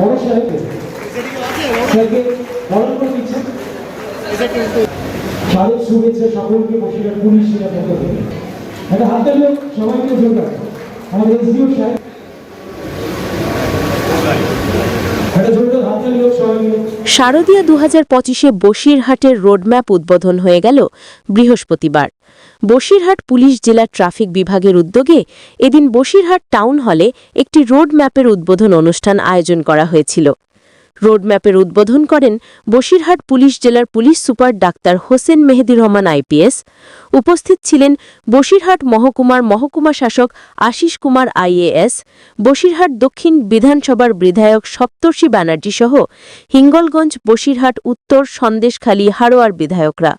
বড় সাহেবকে বরণ করে সকলকে পুলিশ থেকে। একটা সবাইকে আমাদের এসডিও সাহেব। শারদীয়া দু হাজার পঁচিশে বসিরহাটের রোডম্যাপ উদ্বোধন হয়ে গেল বৃহস্পতিবার। বসিরহাট পুলিশ জেলা ট্রাফিক বিভাগের উদ্যোগে এদিন বসিরহাট টাউন হলে একটি রোড ম্যাপের উদ্বোধন অনুষ্ঠান আয়োজন করা হয়েছিল। রোডম্যাপের উদ্বোধন করেন বসিরহাট পুলিশ জেলার police super doctor Hossain Mehedi Rahman IPS. উপস্থিত ছিলেন বসিরহাট মহকুমার মহকুমা শাসক আশিস কুমার আইএএস বসিরহাট দক্ষিণ বিধানসভার বিধায়ক সপ্তর্ষি ব্যানার্জি সহ হিঙ্গলগঞ্জ বসিরহাট উত্তর সন্দেশখালী হাড়োয়ার বিধায়করা।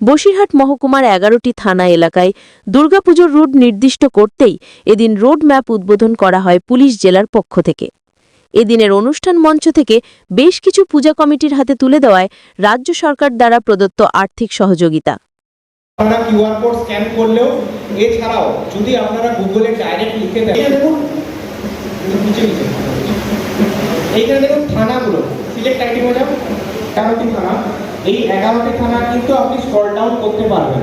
বসিরহাট মহকুমার এগারোটি থানা এলাকায় দুর্গাপুজোর রুট নির্দিষ্ট করতেই এদিন রোড ম্যাপ উদ্বোধন করা হয় পুলিশ জেলার পক্ষ থেকে। এদিনের অনুষ্ঠান মঞ্চ থেকে বেশ কিছু পূজা কমিটির হাতে তুলে দেওয়ায় রাজ্য সরকার দ্বারা প্রদত্ত আর্থিক সহযোগিতা। আপনারা কিউআর কোড স্ক্যান করলেও এছাড়াও যদি আপনারা গুগলে ডাইরেক্ট লিখে দেন এইখানে দেখুন থানাগুলো। সিলেক্ট আইডি হয়ে যাও থানা। এই এগারোটি থানা কিন্তু আপনি স্ক্রল ডাউন করতে পারবেন।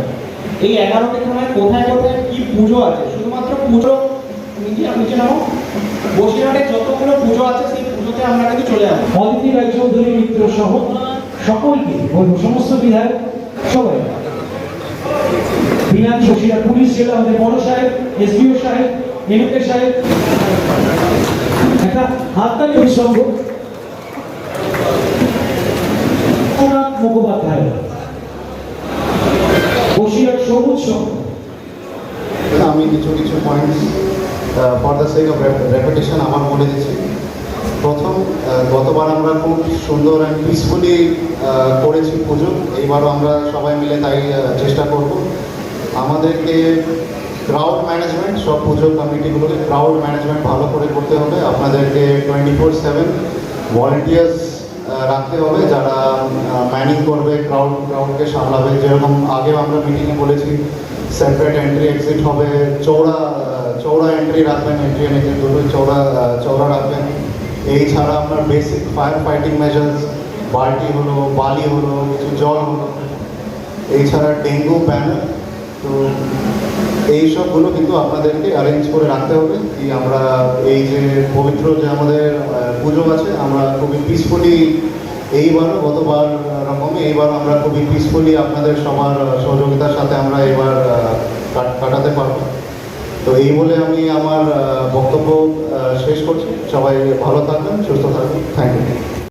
এই এগারোটি থানায় কোথায় কোথায় কি পুজো আছে? শুধুমাত্র পুজো নিচে নিচে নামো বসিরহাটে যতগুলো পুজো আছে, সেই পুজোতে আমরা কিন্তু চলে যাব। অদিতি রায়চৌধুরী মিত্র সহ সকলকে বলব সমস্ত বিধায়ক সবাই। বিনান শশীরা পুলিশ জেলা আমাদের বড় সাহেব, এসডিও সাহেব এমকে সাহেব। একটা হাততালি সঙ্গ মুখোপাধ্যায় বসিরহাট সবুজ সংঘ আমি কিছু কিছু points for the sake reputation আমার মনে দিচ্ছি প্রথম গতবার আমরা খুব সুন্দর অ্যান্ড পিসফুলি করেছি পুজো। এইবারও আমরা সবাই মিলে তাই চেষ্টা করব। আমাদেরকে ক্রাউড ম্যানেজমেন্ট সব পুজো কমিটিগুলোকে ক্রাউড ম্যানেজমেন্ট ভালো করে করতে হবে। আপনাদেরকে টোয়েন্টি ফোর সেভেন ভলেন্টিয়ার্স রাখতে হবে। যারা ম্যানিং করবে ক্রাউড ক্রাউডকে সামলাবে, যেরকম আগেও আমরা মিটিংয়ে বলেছি সেপারেট এন্ট্রি এক্সিট হবে চৌড়া চৌড়া এন্ট্রি রাখবেন এন্ট্রি এন্ড এক্সিট দুটোই চৌড়া চৌড়া রাখবেন। এই ছাড়া আপনার বেসিক ফায়ার ফাইটিং মেজার্স বালটি হলো, বালি হলো, কিছু জল হলো, এই ছাড়া ডেঙ্গু ব্যানার তো এই সবগুলো কিন্তু আপনাদেরকে অ্যারেঞ্জ করে রাখতে হবে। কি আমরা এই যে পবিত্র যে আমাদের পুজো আছে, আমরা খুবই পিসফুলি এইবারও, গতবার রকমই এইবার আমরা খুবই পিসফুলি আপনাদের সবার সহযোগিতার সাথে আমরা এবার কাটাতে পারব। তো এই বলে আমি আমার বক্তব্য শেষ করছি। সবাই ভালো থাকবেন, সুস্থ থাকবেন। Thank you